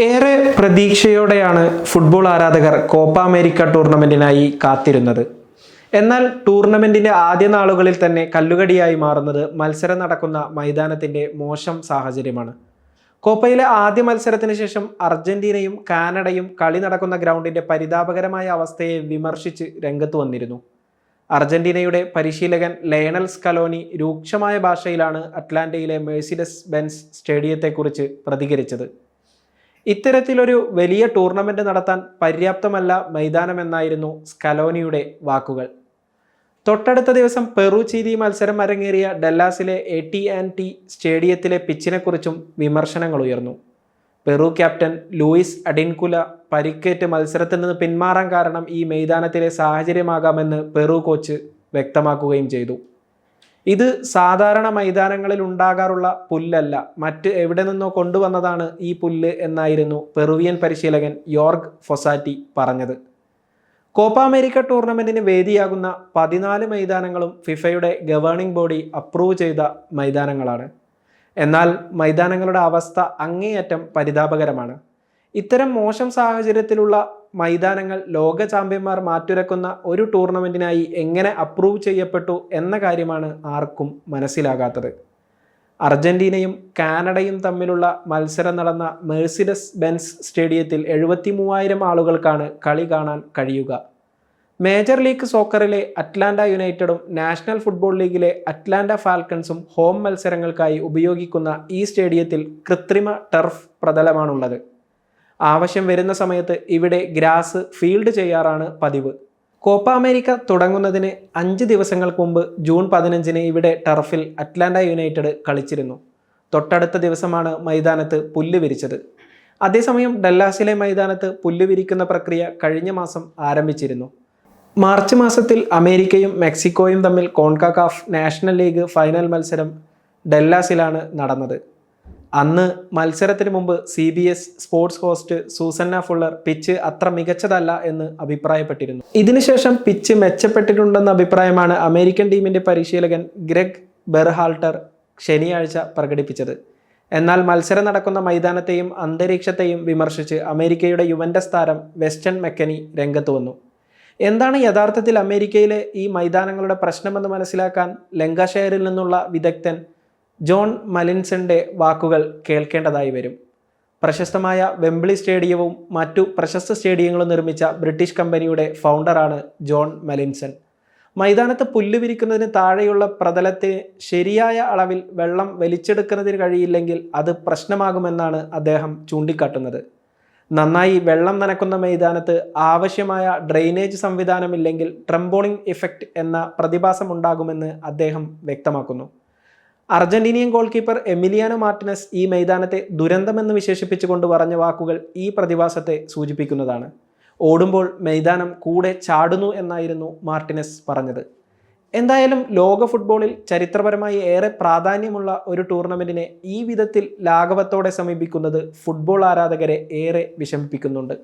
ഏറെ പ്രതീക്ഷയോടെയാണ് ഫുട്ബോൾ ആരാധകർ കോപ്പ അമേരിക്ക ടൂർണമെന്റിനായി കാത്തിരുന്നത്. എന്നാൽ ടൂർണമെന്റിന്റെ ആദ്യ നാളുകളിൽ തന്നെ കല്ലുകടിയായി മാറുന്നത് മത്സരം നടക്കുന്ന മൈതാനത്തിന്റെ മോശം സാഹചര്യമാണ്. കോപ്പയിലെ ആദ്യ മത്സരത്തിന് ശേഷം അർജന്റീനയും കാനഡയും കളി നടക്കുന്ന ഗ്രൗണ്ടിന്റെ പരിതാപകരമായ അവസ്ഥയെ വിമർശിച്ച് രംഗത്ത് വന്നിരുന്നു. അർജന്റീനയുടെ പരിശീലകൻ ലയണൽ സ്കലോനി രൂക്ഷമായ ഭാഷയിലാണ് അറ്റ്ലാന്റയിലെ മേഴ്സിഡസ് ബെൻസ് സ്റ്റേഡിയത്തെക്കുറിച്ച് പ്രതികരിച്ചത്. ഇത്തരത്തിലൊരു വലിയ ടൂർണമെന്റ് നടത്താൻ പര്യാപ്തമല്ല മൈതാനമെന്നായിരുന്നു സ്കലോനിയുടെ വാക്കുകൾ. തൊട്ടടുത്ത ദിവസം പെറു ചീതി മത്സരം അരങ്ങേറിയ ഡെല്ലാസിലെ എ ടി ആൻഡ് ടി സ്റ്റേഡിയത്തിലെ പിച്ചിനെക്കുറിച്ചും വിമർശനങ്ങൾ ഉയർന്നു. പെറു ക്യാപ്റ്റൻ ലൂയിസ് അഡിൻകുല പരിക്കേറ്റ് മത്സരത്തിൽ നിന്ന് പിന്മാറാൻ കാരണം ഈ മൈതാനത്തിലെ സാഹചര്യമാകാമെന്ന് പെറു കോച്ച് വ്യക്തമാക്കുകയും ചെയ്തു. ഇത് സാധാരണ മൈതാനങ്ങളിൽ ഉണ്ടാകാറുള്ള പുല്ലല്ല. മറ്റ് എവിടെ നിന്നോ കൊണ്ടുവന്നതാണ് ഈ പുല്ല് എന്നായിരുന്നു പെറുവിയൻ പരിശീലകൻ യോർഗ് ഫൊസാറ്റി പറഞ്ഞത്. കോപ്പ അമേരിക്ക ടൂർണമെന്റിന് വേദിയാകുന്ന പതിനാല് മൈതാനങ്ങളും ഫിഫയുടെ ഗവേണിംഗ് ബോഡി അപ്രൂവ് ചെയ്ത മൈതാനങ്ങളാണ്. എന്നാൽ മൈതാനങ്ങളുടെ അവസ്ഥ അങ്ങേയറ്റം പരിതാപകരമാണ്. ഇത്തരം മോശം സാഹചര്യത്തിലുള്ള മൈതാനങ്ങൾ ലോക ചാമ്പ്യന്മാർ മാറ്റുരക്കുന്ന ഒരു ടൂർണമെന്റിനായി എങ്ങനെ അപ്രൂവ് ചെയ്യപ്പെട്ടു എന്ന കാര്യമാണ് ആർക്കും മനസ്സിലാകാത്തത്. അർജന്റീനയും കാനഡയും തമ്മിലുള്ള മത്സരം നടന്ന മെഴ്സിഡസ് ബെൻസ് സ്റ്റേഡിയത്തിൽ എഴുപത്തി മൂവായിരം ആളുകൾക്കാണ് കളി കാണാൻ കഴിയുക. മേജർ ലീഗ് സോക്കറിലെ അറ്റ്ലാന്റ യുണൈറ്റഡും നാഷണൽ ഫുട്ബോൾ ലീഗിലെ അറ്റ്ലാന്റ ഫാൽക്കൺസും ഹോം മത്സരങ്ങൾക്കായി ഉപയോഗിക്കുന്ന ഈ സ്റ്റേഡിയത്തിൽ കൃത്രിമ ടർഫ് പ്രതലമാണുള്ളത്. ആവശ്യം വരുന്ന സമയത്ത് ഇവിടെ ഗ്രാസ് ഫീൽഡ് ചെയ്യാറാണ് പതിവ്. കോപ്പ അമേരിക്ക തുടങ്ങുന്നതിന് അഞ്ച് ദിവസങ്ങൾക്ക് മുമ്പ് ജൂൺ പതിനഞ്ചിന് ഇവിടെ ടർഫിൽ അറ്റ്ലാന്റ യുണൈറ്റഡ് കളിച്ചിരുന്നു. തൊട്ടടുത്ത ദിവസമാണ് മൈതാനത്ത് പുല്ല് വിരിച്ചത്. അതേസമയം ഡല്ലാസിലെ മൈതാനത്ത് പുല്ല് വിരിക്കുന്ന പ്രക്രിയ കഴിഞ്ഞ മാസം ആരംഭിച്ചിരുന്നു. മാർച്ച് മാസത്തിൽ അമേരിക്കയും മെക്സിക്കോയും തമ്മിൽ കോൺകാകാഫ് നാഷണൽ ലീഗ് ഫൈനൽ മത്സരം ഡെല്ലാസിലാണ് നടന്നത്. അന്ന് മത്സരത്തിന് മുമ്പ് C B S sports host Susanna Fuller pitch അത്ര മികച്ചതല്ല എന്ന് അഭിപ്രായപ്പെട്ടിരുന്നു. ഇതിനുശേഷം പിച്ച് മെച്ചപ്പെട്ടിട്ടുണ്ടെന്ന അഭിപ്രായമാണ് അമേരിക്കൻ ടീമിന്റെ പരിശീലകൻ ഗ്രെഗ് ബെർഹാൾട്ടർ ശനിയാഴ്ച പ്രകടിപ്പിച്ചത്. എന്നാൽ മത്സരം നടക്കുന്ന മൈതാനത്തെയും അന്തരീക്ഷത്തെയും വിമർശിച്ച് അമേരിക്കയുടെ യുവന്റസ് താരം വെസ്റ്റൺ മെക്കനി രംഗത്ത് വന്നു. എന്താണ് യഥാർത്ഥത്തിൽ അമേരിക്കയിലെ ഈ മൈതാനങ്ങളുടെ പ്രശ്നമെന്ന് മനസ്സിലാക്കാൻ ലങ്കാഷെയറിൽ നിന്നുള്ള വിദഗ്ധൻ ജോൺ മലിൻസന്റെ വാക്കുകൾ കേൾക്കേണ്ടതായി വരും. പ്രശസ്തമായ വെംബ്ലി സ്റ്റേഡിയവും മറ്റു പ്രശസ്ത സ്റ്റേഡിയങ്ങളും നിർമ്മിച്ച ബ്രിട്ടീഷ് കമ്പനിയുടെ ഫൗണ്ടറാണ് ജോൺ മലിൻസൺ. മൈതാനത്ത് പുല്ല് വിരിക്കുന്നതിന് താഴെയുള്ള പ്രതലത്തിന് ശരിയായ അളവിൽ വെള്ളം വലിച്ചെടുക്കുന്നതിന് കഴിയില്ലെങ്കിൽ അത് പ്രശ്നമാകുമെന്നാണ് അദ്ദേഹം ചൂണ്ടിക്കാട്ടുന്നത്. നന്നായി വെള്ളം നനക്കുന്ന മൈതാനത്ത് ആവശ്യമായ ഡ്രെയിനേജ് സംവിധാനമില്ലെങ്കിൽ ട്രംബോളിംഗ് ഇഫക്റ്റ് എന്ന പ്രതിഭാസം ഉണ്ടാകുമെന്ന് അദ്ദേഹം വ്യക്തമാക്കുന്നു. Argentinian goalkeeper Emiliano Martinez ഈ മൈതാനത്തെ ദുരന്തമെന്ന് വിശേഷിപ്പിച്ചുകൊണ്ട് പറഞ്ഞ വാക്കുകൾ ഈ പ്രതിഭാസത്തെ സൂചിപ്പിക്കുന്നതാണ്. ഓടുമ്പോൾ മൈതാനം കൂടെ ചാടുന്നു എന്നായിരുന്നു മാർട്ടിനസ് പറഞ്ഞത്. എന്തായാലും ലോക ഫുട്ബോളിൽ ചരിത്രപരമായി ഏറെ പ്രാധാന്യമുള്ള ഒരു ടൂർണമെന്റിനെ ഈ വിധത്തിൽ ലാഘവത്തോടെ സമീപിക്കുന്നത് ഫുട്ബോൾ ആരാധകരെ ഏറെ വിഷമിപ്പിക്കുന്നുണ്ട്.